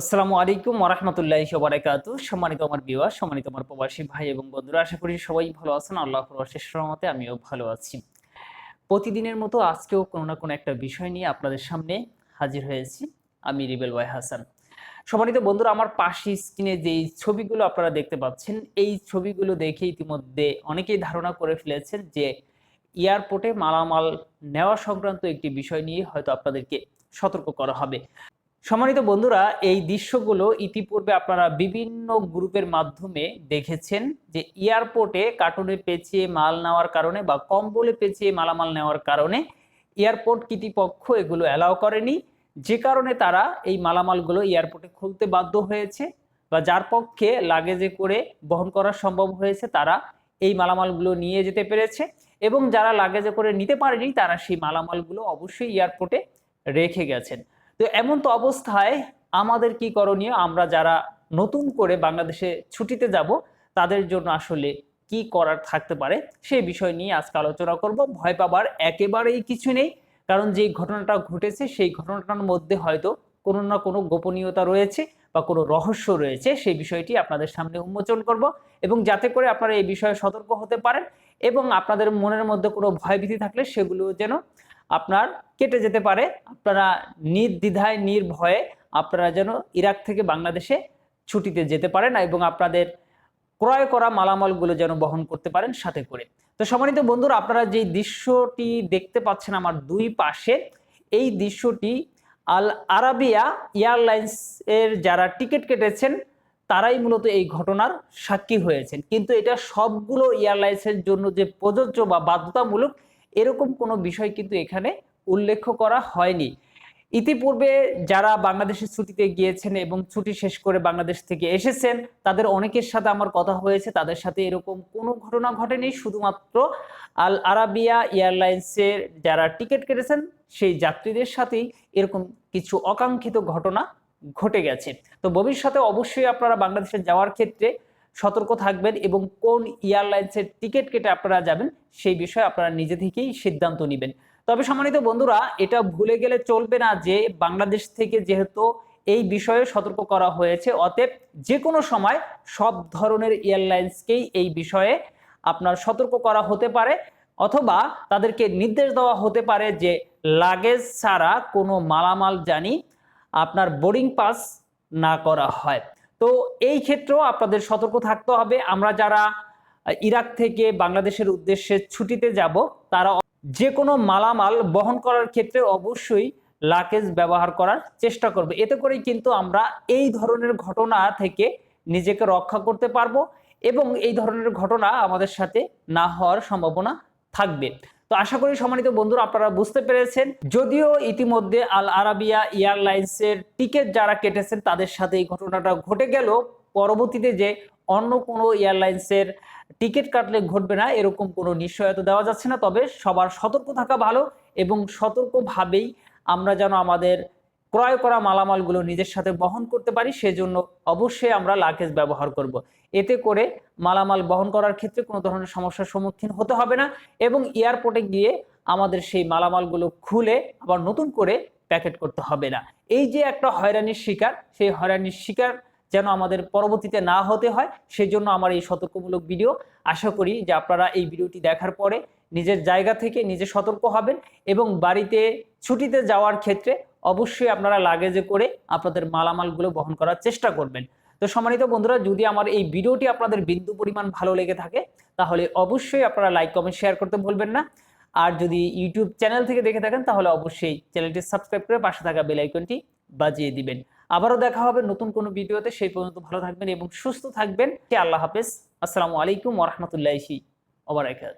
আসসালামু আলাইকুম ওরহমতুল্লাহি ওবারাকাতু সম্মানিত আমার বিওয়া সম্মানিত আমার প্রবাসী ভাই এবং বন্ধুরা, আশা করি সবাই ভালো আছেন। আল্লাহ শেষ রহমতে আমিও ভালো আছি। প্রতিদিনের মতো আজকেও কোনো না কোনো একটা বিষয় নিয়ে আপনাদের সামনে হাজির হয়েছি, আমি রিবেল ওয়াই হাসান। সম্মানিত বন্ধুরা, আমার পাশে স্ক্রিনে যেই ছবিগুলো আপনারা দেখতে পাচ্ছেন, এই ছবিগুলো দেখে ইতিমধ্যে অনেকেই ধারণা করে ফেলেছেন যে এয়ারপোর্টে মালামাল নেওয়া সংক্রান্ত একটি বিষয় নিয়ে হয়তো আপনাদেরকে সতর্ক করা হবে। সম্মানিত বন্ধুরা, এই দৃশ্যগুলো ইতিপূর্বে আপনারা বিভিন্ন গ্রুপের মাধ্যমে দেখেছেন যে এয়ারপোর্টে কার্টুনে পেঁচিয়ে মাল নেওয়ার কারণে বা কম্বলে পেঁচিয়ে মালামাল নেওয়ার কারণে এয়ারপোর্ট কর্তৃপক্ষ এগুলো অ্যালাউ করেনি। যে কারণে তারা এই মালামালগুলো এয়ারপোর্টে খুলতে বাধ্য হয়েছে বা যার পক্ষে লাগেজে করে বহন করা সম্ভব হয়েছে তারা এই মালামালগুলো নিয়ে যেতে পেরেছে এবং যারা লাগেজে করে নিতে পারেনি তারা সেই মালামালগুলো অবশ্যই এয়ারপোর্টে রেখে গেছেন। তো এমন তো অবস্থায় আমাদের কি করণীয়? আমরা যারা নতুন করে বাংলাদেশে ছুটিতে যাব, তাদের জন্য আসলে কি করার থাকতে পারে? সেই বিষয় নিয়ে আজকে আলোচনা করব। ভয় পাবার একেবারেই কিছু নেই, কারণ যেই ঘটনাটা ঘটেছে, সেই ঘটনাটার মধ্যে হয়তো কোনো না কোনো গোপনীয়তা রয়েছে বা কোনো রহস্য রয়েছে। সেই বিষয়টি আপনাদের সামনে উন্মোচন করব এবং যাতে করে আপনারা এই বিষয়ে সতর্ক হতে পারেন এবং আপনাদের মনের মধ্যে কোনো ভয়ভীতি থাকলে সেগুলো যেন আপনার কেটে যেতে পারে। আপনারা নির্দ্বিধায়, নির্ভয়ে আপনারা যেন ইরাক থেকে বাংলাদেশে ছুটিতে যেতে পারেন এবং আপনাদের ক্রয় করা মালামালগুলো যেন বহন করতে পারেন সাথে করে। তো সম্মানিত বন্ধুরা, আপনারা যে দৃশ্যটি দেখতে পাচ্ছেন আমার দুই পাশে, এই দৃশ্যটি আল আরাবিয়া এয়ারলাইন্স এর যারা টিকিট কেটেছেন, তারাই মূলত এই ঘটনার সাক্ষী হয়েছেন। কিন্তু এটা সবগুলো এয়ারলাইন্সের জন্য যে প্রযোজ্য বা বাধ্যতামূলক এরকম কোনো বিষয় কিন্তু এখানে উল্লেখ করা হয়নি। ইতিপূর্বে যারা বাংলাদেশের ছুটিতে গিয়েছেন এবং ছুটি শেষ করে বাংলাদেশ থেকে এসেছেন, তাদের অনেকের সাথে আমার কথা হয়েছে, তাদের সাথে এরকম কোনো ঘটনা ঘটেনি। শুধুমাত্র আল আরাবিয়া এয়ারলাইন্সের যারা টিকিট কেটেছেন, সেই যাত্রীদের সাথেই এরকম কিছু অকাঙ্ক্ষিত ঘটনা ঘটে গেছে। তো ভবিষ্যতে অবশ্যই আপনারা বাংলাদেশে যাওয়ার ক্ষেত্রে সতর্ক থাকবেন এবং কোন এয়ারলাইন্সের টিকিট কেটে আপনারা যাবেন সেই বিষয়ে আপনারা নিজে থেকেই সিদ্ধান্ত নেবেন। তবে সম্মানিত বন্ধুরা, এটা ভুলে গেলে চলবে না যে বাংলাদেশ থেকে যেহেতু এই বিষয়ে সতর্ক করা হয়েছে, অতএব যে কোনো সময় সব ধরনের এয়ারলাইন্সকেই এই বিষয়ে আপনার সতর্ক করা হতে পারে অথবা তাদেরকে নির্দেশ দেওয়া হতে পারে যে লাগেজ ছাড়া কোনো মালামাল জানি আপনার বোর্ডিং পাস না করা হয়। তো এই ক্ষেত্রেও আপনাদের সতর্ক থাকতে হবে। আমরা যারা ইরাক থেকে বাংলাদেশের উদ্দেশ্যে ছুটিতে যাব, তারা যে কোনো মালামাল বহন করার ক্ষেত্রে অবশ্যই লাকেজ ব্যবহার করার চেষ্টা করবে। এতে করেই কিন্তু আমরা এই ধরনের ঘটনা থেকে নিজেকে রক্ষা করতে পারব এবং এই ধরনের ঘটনা আমাদের সাথে না হওয়ার সম্ভাবনা থাকবে। তো আশা করি সম্মানিত বন্ধুরা আপনারা বুঝতে পেরেছেন। যদিও ইতিমধ্যে আল আরাবিয়া এয়ারলাইন্সের টিকিট যারা কেটেছেন, তাদের সাথে এই ঘটনাটা ঘটে গেল। পরবর্তীতে যে অন্য কোনো এয়ারলাইন্সের টিকিট কাটলে ঘটবে না, এরকম কোনো নিশ্চয়তা দেওয়া যাচ্ছে না। তবে সবার সতর্ক থাকা ভালো এবং সতর্কভাবেই আমরা যেন আমাদের ক্রয় করা মালামালগুলো নিজের সাথে বহন করতে পারি, সেজন্য অবশ্যই আমরা লাগেজ ব্যবহার করব। এতে করে মালামাল বহন করার ক্ষেত্রে কোনো ধরনের সমস্যার সম্মুখীন হতে হবে না এবং এয়ারপোর্টে গিয়ে আমাদের সেই মালামালগুলো খুলে আবার নতুন করে প্যাকেট করতে হবে না এই যে একটা হয়রানির শিকার, সেই হয়রানির শিকার যেন আমাদের পরবর্তীতে না হতে হয় সেই জন্য আমার এই সতর্কমূলক ভিডিও আশা করি যে আপনারা এই ভিডিওটি দেখার পরে নিজের জায়গা থেকে নিজে সতর্ক হবেন এবং বাড়িতে ছুটিতে যাওয়ার ক্ষেত্রে অবশ্যই আপনারা লাগেজে করে আপনাদের মালামালগুলো বহন করার চেষ্টা করবেন। তো সম্মানিত বন্ধুরা, যদি আমার এই ভিডিওটি আপনাদের বিন্দু পরিমাণ ভালো লেগে থাকে, তাহলে অবশ্যই আপনারা লাইক কমেন্ট শেয়ার করতে ভুলবেন না। আর যদি ইউটিউব চ্যানেল থেকে দেখে থাকেন, তাহলে অবশ্যই চ্যানেলটি সাবস্ক্রাইব করে পাশে থাকা বেল বাজিয়ে দিবেন। আবারও দেখা হবে নতুন কোনো ভিডিওতে, সেই পর্যন্ত ভালো থাকবেন এবং সুস্থ থাকবেন। আল্লাহ হাফেজ। আসসালামু আলাইকুম ওরহমতুল্লাহি ওবরাকাত